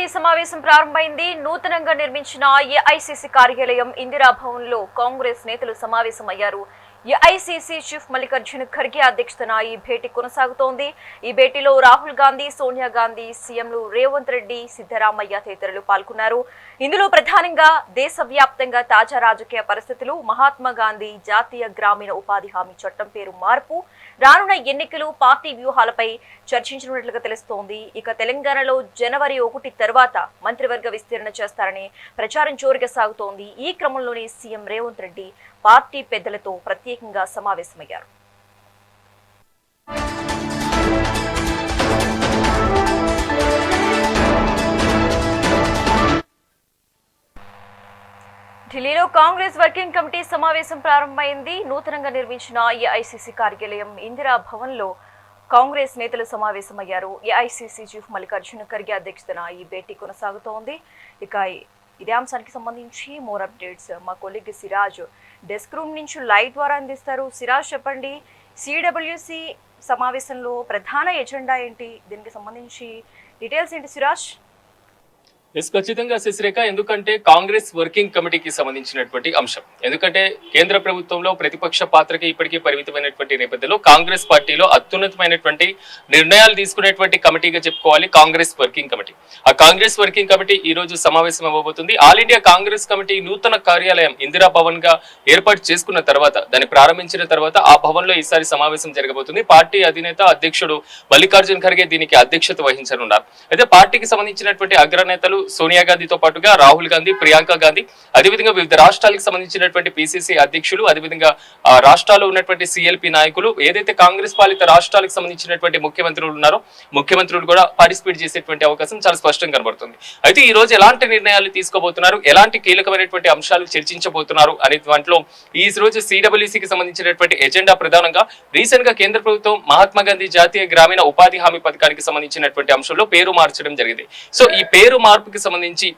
Committee సమావేశం ప్రారంభమైంది. నూతనంగా నిర్మించిన ఏఐసిసి కార్యాలయం ఇందిరా భవన్లో కాంగ్రెస్ నేతలు సమావేశమయ్యారు. ఏఐసిసి చీఫ్ మల్లికార్జున ఖర్గే అధ్యక్షతన ఈ భేటీ కొనసాగుతోంది. ఈ భేటీలో రాహుల్ గాంధీ సోనియా గాంధీ సీఎంలు రేవంత్ రెడ్డి సిద్ధరామయ్య తదితరులు పాల్గొన్నారు. ఇందులో ప్రధానంగా దేశవ్యాప్తంగా తాజా రాజకీయ పరిస్థితులు మహాత్మా గాంధీ జాతీయ గ్రామీణ ఉపాధి హామీ చట్టం పేరు మార్పు రానున్న ఎన్నికలు పార్టీ వ్యూహాలపై చర్చించనున్నట్లుగా తెలుస్తోంది. ఇక తెలంగాణలో జనవరి ఒకటి తర్వాత మంత్రివర్గ విస్తీర్ణ చేస్తారని ప్రచారం జోరుగా సాగుతోంది. ఈ క్రమంలోనే సీఎం రేవంత్ రెడ్డి పార్టీ పెద్దలతో ప్రత్యేకంగా సమావేశమయ్యారు. ఢిల్లీలో కాంగ్రెస్ వర్కింగ్ కమిటీ సమావేశం ప్రారంభమైంది. నూతనంగా నిర్మించిన ఏఐసిసి కార్యాలయం ఇందిరా భవన్లో కాంగ్రెస్ నేతలు సమావేశమయ్యారు. ఏఐసిసి చీఫ్ మల్లికార్జున ఖర్గే అధ్యక్షతన ఈ భేటీ కొనసాగుతోంది. ఇక ఇదే అంశానికి సంబంధించి మోర్ అప్డేట్స్ మా కొలిగ్ సిరాజ్ డెస్క్ రూమ్ నుంచి లైవ్ ద్వారా అందిస్తారు. సిరాజ్ చెప్పండి? సిడబ్ల్యూసి సమావేశంలో ప్రధాన ఎజెండా ఏంటి? దీనికి సంబంధించి డీటెయిల్స్ ఏంటి సిరాజ్? ఎస్ ఖచ్చితంగా శశిరేఖ. ఎందుకంటే కాంగ్రెస్ వర్కింగ్ కమిటీకి సంబంధించినటువంటి అంశం. ఎందుకంటే కేంద్ర ప్రభుత్వంలో ప్రతిపక్ష పాత్రకి ఇప్పటికీ పరిమితమైనటువంటి నేపథ్యంలో కాంగ్రెస్ పార్టీలో అత్యున్నతమైనటువంటి నిర్ణయాలు తీసుకునేటువంటి కమిటీగా చెప్పుకోవాలి కాంగ్రెస్ వర్కింగ్ కమిటీ. ఆ కాంగ్రెస్ వర్కింగ్ కమిటీ ఈ రోజు సమావేశం అవ్వబోతుంది. ఆల్ ఇండియా కాంగ్రెస్ కమిటీ నూతన కార్యాలయం ఇందిరా భవన్గా ఏర్పాటు చేసుకున్న తర్వాత దాన్ని ప్రారంభించిన తర్వాత ఆ భవన్లో ఈసారి సమావేశం జరగబోతుంది. పార్టీ అధినేత అధ్యక్షుడు మల్లికార్జున్ ఖర్గే దీనికి అధ్యక్షత వహించనున్నారు. అయితే పార్టీకి సంబంధించినటువంటి అగ్రనేతలు సోనియా గాంధీతో పాటుగా రాహుల్ గాంధీ ప్రియాంక గాంధీ అదేవిధంగా వివిధ రాష్ట్రాలకు సంబంధించినటువంటి పిసిసి అధ్యక్షులు అదేవిధంగా రాష్ట్రాల్లో ఉన్నటువంటి సిఎల్పి నాయకులు ఏదైతే కాంగ్రెస్ పాలిత రాష్ట్రాలకు సంబంధించినటువంటి ముఖ్యమంత్రులు ఉన్నారో ముఖ్యమంత్రులు కూడా పార్టిసిపేట్ చేసేటువంటి అవకాశం చాలా స్పష్టంగా కనబడుతుంది. అయితే ఈ రోజు ఎలాంటి నిర్ణయాలు తీసుకోబోతున్నారు? ఎలాంటి కీలకమైనటువంటి అంశాలు చర్చించబోతున్నారు అనే దాంట్లో ఈ రోజు సిడబ్ల్యూసికి సంబంధించినటువంటి ఎజెండా ప్రధానంగా రీసెంట్గా కేంద్ర ప్రభుత్వం మహాత్మా గాంధీ జాతీయ గ్రామీణ ఉపాధి హామీ పథకానికి సంబంధించినటువంటి అంశంలో పేరు మార్చడం జరిగింది. సో ఈ పేరు మార్పు మార్పుకి సంబంధించి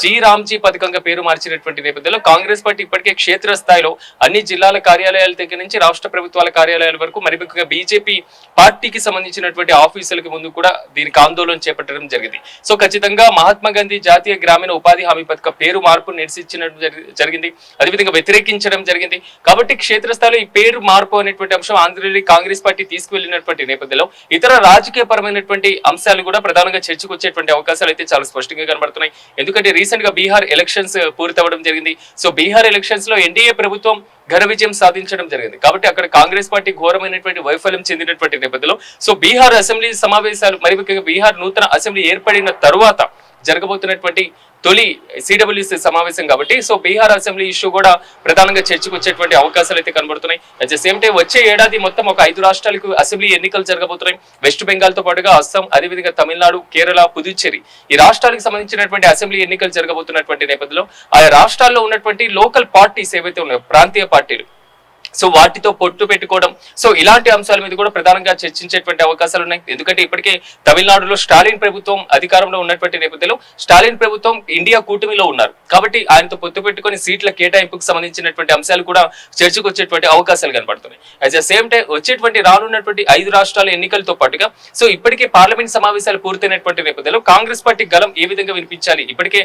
జీ రామ్జీ పథకంగా పేరు మార్చినటువంటి నేపథ్యంలో కాంగ్రెస్ పార్టీ ఇప్పటికే క్షేత్ర స్థాయిలో అన్ని జిల్లాల కార్యాలయాల దగ్గర నుంచి రాష్ట్ర ప్రభుత్వాల కార్యాలయాల వరకు మరి ముఖ్యంగా బీజేపీ పార్టీకి సంబంధించినటువంటి ఆఫీసులకు ముందు కూడా దీనికి ఆందోళన చేపట్టడం జరిగింది. సో ఖచ్చితంగా మహాత్మా గాంధీ జాతీయ గ్రామీణ ఉపాధి హామీ పథకం పేరు మార్పు నిరసించడం జరిగింది. అదేవిధంగా వ్యతిరేకించడం జరిగింది. కాబట్టి క్షేత్రస్థాయిలో ఈ పేరు మార్పు అనేటువంటి అంశం ఆంధ్రలో కాంగ్రెస్ పార్టీ తీసుకువెళ్ళినటువంటి నేపథ్యంలో ఇతర రాజకీయ పరమైనటువంటి అంశాలు కూడా ప్రధానంగా చర్చకు వచ్చేటువంటి అవకాశాలు అయితే చాలా స్పష్టంగా కనబడుతున్నాయి. ఎందుకంటే రీసెంట్గా బీహార్ ఎలక్షన్స్ పూర్తవడం జరిగింది. సో బీహార్ ఎలక్షన్స్లో ఎన్డీఏ ప్రభుత్వం ఘన విజయం సాధించడం జరిగింది. కాబట్టి అక్కడ కాంగ్రెస్ పార్టీ ఘోరమైనటువంటి వైఫల్యం చెందినటువంటి నేపథ్యంలో సో బీహార్ అసెంబ్లీ సమావేశాలు మరి ముఖ్యంగా బీహార్ నూతన అసెంబ్లీ ఏర్పడిన తరువాత జరగబోతున్నటువంటి తొలి సిడబ్ల్యూసీ సమావేశం కాబట్టి సో బీహార్ అసెంబ్లీ ఇష్యూ కూడా ప్రధానంగా చర్చకు వచ్చేటువంటి అవకాశాలు అయితే కనబడుతున్నాయి. అట్ ద సేమ్ టైం వచ్చే ఏడాది మొత్తం ఒక ఐదు రాష్ట్రాలకు అసెంబ్లీ ఎన్నికలు జరగబోతున్నాయి. వెస్ట్ బెంగాల్తో పాటుగా అస్సాం అదేవిధంగా తమిళనాడు కేరళ పుదుచ్చేరి ఈ రాష్ట్రాలకు సంబంధించినటువంటి అసెంబ్లీ ఎన్నికలు జరగబోతున్నటువంటి నేపథ్యంలో ఆయా రాష్ట్రాల్లో ఉన్నటువంటి లోకల్ పార్టీస్ ఏవైతే ఉన్నాయో ప్రాంతీయ పార్టీలు సో వాటితో పొట్టు పెట్టుకోవడం. సో ఇలాంటి అంశాల మీద కూడా ప్రధానంగా చర్చించేటువంటి అవకాశాలు ఉన్నాయి. ఎందుకంటే ఇప్పటికే తమిళనాడులో స్టాలిన్ ప్రభుత్వం అధికారంలో ఉన్నటువంటి నేపథ్యంలో స్టాలిన్ ప్రభుత్వం ఇండియా కూటమిలో ఉన్నారు. కాబట్టి ఆయనతో పొత్తు పెట్టుకొని సీట్ల కేటాయింపుకు సంబంధించినటువంటి అంశాలు కూడా చర్చకు వచ్చేటువంటి అవకాశాలు కనబడుతున్నాయి. అట్ ద సేమ్ టైం వచ్చేటువంటి రానున్నటువంటి ఐదు రాష్ట్రాల ఎన్నికలతో పాటుగా సో ఇప్పటికే పార్లమెంట్ సమావేశాలు పూర్తయినటువంటి నేపథ్యంలో కాంగ్రెస్ పార్టీ గలం ఏ విధంగా వినిపించాలి? ఇప్పటికే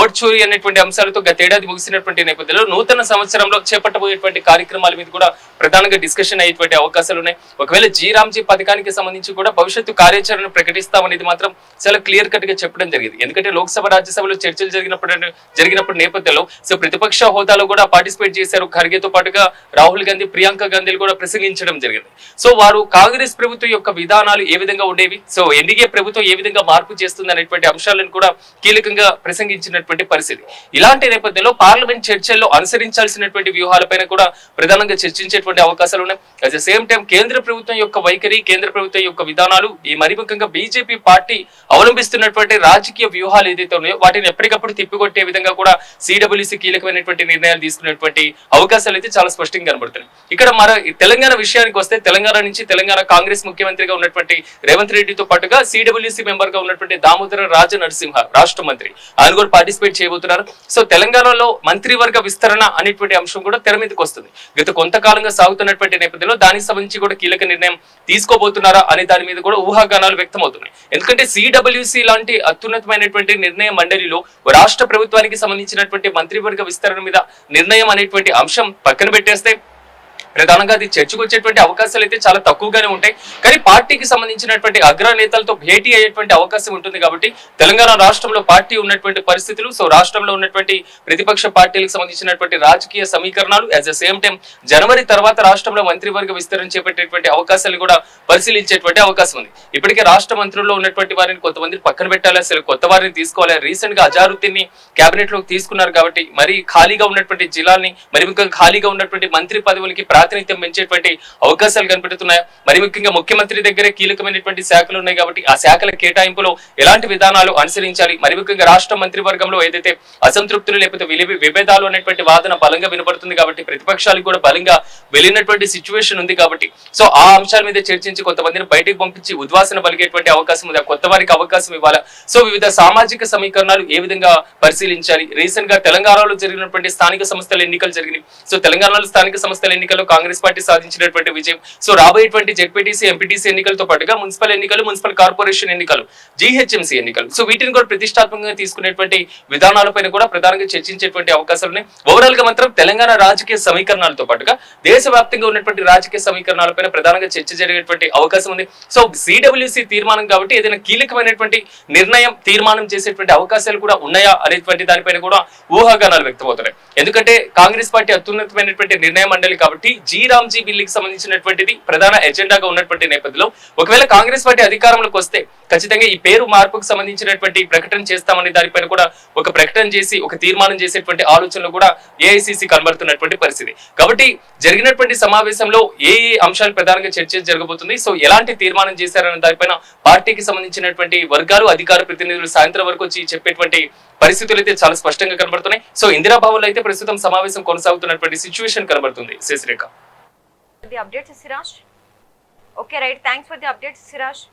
ఓట్ చోరీ అనేటువంటి అంశాలతో గతేడాది ముగిసినటువంటి నేపథ్యంలో నూతన సంవత్సరంలో చేపట్టబోయేటువంటి కార్యక్రమాల మీద కూడా ప్రధానంగా డిస్కషన్ అయ్యేటువంటి అవకాశాలు ఉన్నాయి. ఒకవేళ జీ రామ్జీ పథకానికి సంబంధించి కూడా భవిష్యత్తు కార్యాచరణ ప్రకటిస్తామనేది మాత్రం చాలా క్లియర్ కట్గా చెప్పడం జరిగింది. ఎందుకంటే లోక్సభ రాజ్యసభలో చర్చలు జరిగినప్పుడు జరిగినప్పుడు నేపథ్యంలో సో ప్రతిపక్ష హోదాలో కూడా పార్టిసిపేట్ చేశారు. ఖర్గేతో పాటుగా రాహుల్ గాంధీ ప్రియాంక గాంధీలు కూడా ప్రసంగించడం జరిగింది. సో వారు కాంగ్రెస్ ప్రభుత్వం యొక్క విధానాలు ఏ విధంగా ఉండేవి? సో ఎన్డీఏ ప్రభుత్వం ఏ విధంగా మార్పు చేస్తుంది అనేటువంటి అంశాలను కూడా కీలకంగా ప్రసంగించినటువంటి పరిస్థితి. ఇలాంటి నేపథ్యంలో పార్లమెంట్ చర్చల్లో అనుసరించాల్సినటువంటి వ్యూహాలపైన కూడా ప్రధానంగా చర్చించేటువంటి అవకాశాలు ఉన్నాయి. అట్ ద సేమ్ టైం కేంద్ర ప్రభుత్వం యొక్క వైఖరి కేంద్ర ప్రభుత్వం యొక్క విధానాలు ఈ మరి ముఖ్యంగా బీజేపీ పార్టీ అవలంబిస్తున్నటువంటి రాజకీయ వ్యూహాలు ఏదైతే ఉన్నాయో వాటిని ఎప్పటికప్పుడు తిప్పికొట్టే విధంగా కూడా సిడబ్ల్యూసీ కీలకమైనటువంటి నిర్ణయాలు తీసుకునేటువంటి అవకాశాలు అయితే చాలా స్పష్టంగా కనబడుతున్నాయి. ఇక్కడ మన తెలంగాణ విషయానికి వస్తే తెలంగాణ నుంచి తెలంగాణ కాంగ్రెస్ ముఖ్యమంత్రిగా ఉన్నటువంటి రేవంత్ రెడ్డితో పాటుగా సిడబ్ల్యూసీ మెంబర్గా ఉన్నటువంటి దామోదర రాజ నరసింహ రాష్ట్ర మంత్రి. ఆయన కూడా పార్టిసిపేట్ చేయబోతున్నారు. సో తెలంగాణలో మంత్రివర్గ విస్తరణ అనేటువంటి అంశం కూడా తెర మీదకి వస్తుంది. గత కొంతకాలంగా సాగుతున్నటువంటి నేపథ్యంలో దానికి సంబంధించి కూడా కీలక నిర్ణయం తీసుకోబోతున్నారా అనే దాని మీద కూడా ఊహాగానాలు వ్యక్తమవుతున్నాయి. ఎందుకంటే సిడబ్ల్యూసి లాంటి అత్యున్నతమైనటువంటి నిర్ణయ మండలిలో రాష్ట్ర ప్రభుత్వానికి సంబంధించినటువంటి మంత్రివర్గ విస్తరణ మీద నిర్ణయం అనేటువంటి అంశం పక్కన పెట్టేస్తే ప్రధానంగా అది చర్చకు వచ్చేటువంటి అవకాశాలు అయితే చాలా తక్కువగానే ఉంటాయి. కానీ పార్టీకి సంబంధించినటువంటి అగ్రనేతలతో భేటీ అయ్యేటువంటి అవకాశం ఉంటుంది కాబట్టి తెలంగాణ రాష్ట్రంలో పార్టీ ఉన్నటువంటి పరిస్థితులు సో రాష్ట్రంలో ఉన్నటువంటి ప్రతిపక్ష పార్టీలకు సంబంధించినటువంటి రాజకీయ సమీకరణాలు యాజ్ ద సేమ్ టైం జనవరి తర్వాత రాష్ట్రంలో మంత్రివర్గ విస్తరణ చేపట్టేటువంటి అవకాశాలు కూడా పరిశీలించేటువంటి అవకాశం ఉంది. ఇప్పటికే రాష్ట్ర మంత్రుల్లో ఉన్నటువంటి వారిని కొంతమంది పక్కన పెట్టాలి అసలు కొత్త వారిని తీసుకోవాలి. రీసెంట్గా అజారుద్దీన్ని కేబినెట్లోకి తీసుకున్నారు కాబట్టి మరి ఖాళీగా ఉన్నటువంటి జిల్లాల్ని మరి ముఖ్యంగా ఖాళీగా ఉన్నటువంటి మంత్రి పదవులకి ప్రాతినిధ్యం పెంచేటువంటి అవకాశాలు కనిపెడుతున్నాయా. మరి ముఖ్యంగా ముఖ్యమంత్రి దగ్గరే కీలకమైనటువంటి శాఖలు ఉన్నాయి కాబట్టి ఆ శాఖల కేటాయింపులో ఎలాంటి విధానాలు అనుసరించాలి? మరి ముఖ్యంగా రాష్ట్ర మంత్రివర్గంలో ఏదైతే అసంతృప్తులు లేకపోతే విభేదాలు అనేటువంటి వాదన బలంగా వినపడుతుంది కాబట్టి ప్రతిపక్షాలకు కూడా బలంగా వెళ్ళినటువంటి సిచ్యువేషన్ ఉంది కాబట్టి. సో ఆ అంశాల మీద చర్చించి కొంతమందిని బయటకు పంపించి ఉద్వాసన పలిగేటువంటి అవకాశం ఉంది. కొత్త వారికి అవకాశం ఇవ్వాలా? సో వివిధ సామాజిక సమీకరణాలు ఏ విధంగా పరిశీలించాలి? రీసెంట్గా తెలంగాణలో జరిగినటువంటి స్థానిక సంస్థల ఎన్నికలు జరిగినాయి. సో తెలంగాణలో స్థానిక సంస్థల ఎన్నికల్లో కాంగ్రెస్ పార్టీ సాధించినటువంటి విజయం. సో రాబోయేటువంటి జెడ్పీటీసీ ఎంపీటీసీ ఎన్నికలతో పాటుగా మున్సిపల్ ఎన్నికలు మున్సిపల్ కార్పొరేషన్ ఎన్నికలు జీహెచ్ఎంసీ ఎన్నికలు. సో వీటిని కూడా ప్రతిష్టాత్మకంగా తీసుకునేటువంటి విధానాలపైన కూడా ప్రధానంగా చర్చించేటువంటి అవకాశాలు ఉన్నాయి. ఓవరాల్గా మాత్రం తెలంగాణ రాజకీయ సమీకరణాలతో పాటుగా దేశవ్యాప్తంగా ఉన్నటువంటి రాజకీయ సమీకరణాలపైన ప్రధానంగా చర్చ జరిగేటువంటి అవకాశం ఉంది. సో సిడబ్ల్యూసీ తీర్మానం కాబట్టి ఏదైనా కీలకమైనటువంటి నిర్ణయం తీర్మానం చేసేటువంటి అవకాశాలు కూడా ఉన్నాయా అనేటువంటి దానిపైన కూడా ఊహాగానాలు వ్యక్తమవుతున్నాయి. ఎందుకంటే కాంగ్రెస్ పార్టీ అత్యున్నతమైనటువంటి నిర్ణయ మండలి కాబట్టి జీ రామ్జీ బిల్లుకి సంబంధించినటువంటిది ప్రధాన ఎజెండాగా ఉన్నటువంటి నేపథ్యంలో ఒకవేళ కాంగ్రెస్ పార్టీ అధికారంలోకి వస్తే ఖచ్చితంగా ఈ పేరు మార్పుకు సంబంధించినటువంటి ప్రకటన చేస్తామని దానిపైన కూడా ఒక ప్రకటన చేసి ఒక తీర్మానం చేసేటువంటి ఆలోచనలు కూడా ఏఐసిసి కనబడుతున్నటువంటి పరిస్థితి. కాబట్టి జరిగినటువంటి సమావేశంలో ఏ ఏ అంశాలు ప్రధానంగా చర్చ జరగబోతుంది సో ఎలాంటి తీర్మానం చేశారన్న దానిపైన పార్టీకి సంబంధించినటువంటి వర్గాలు అధికార ప్రతినిధులు సాయంత్రం వరకు వచ్చి చెప్పేటువంటి పరిస్థితులు అయితే చాలా స్పష్టంగా కనబడుతున్నాయి. సో ఇందిరా భవన్లో అయితే ప్రస్తుతం సమావేశం కొనసాగుతున్నటువంటి సిచ్యువేషన్ కనబడుతుంది. Sasirekha. The updates, Siraj. Okay, right. Thanks for the updates, Siraj.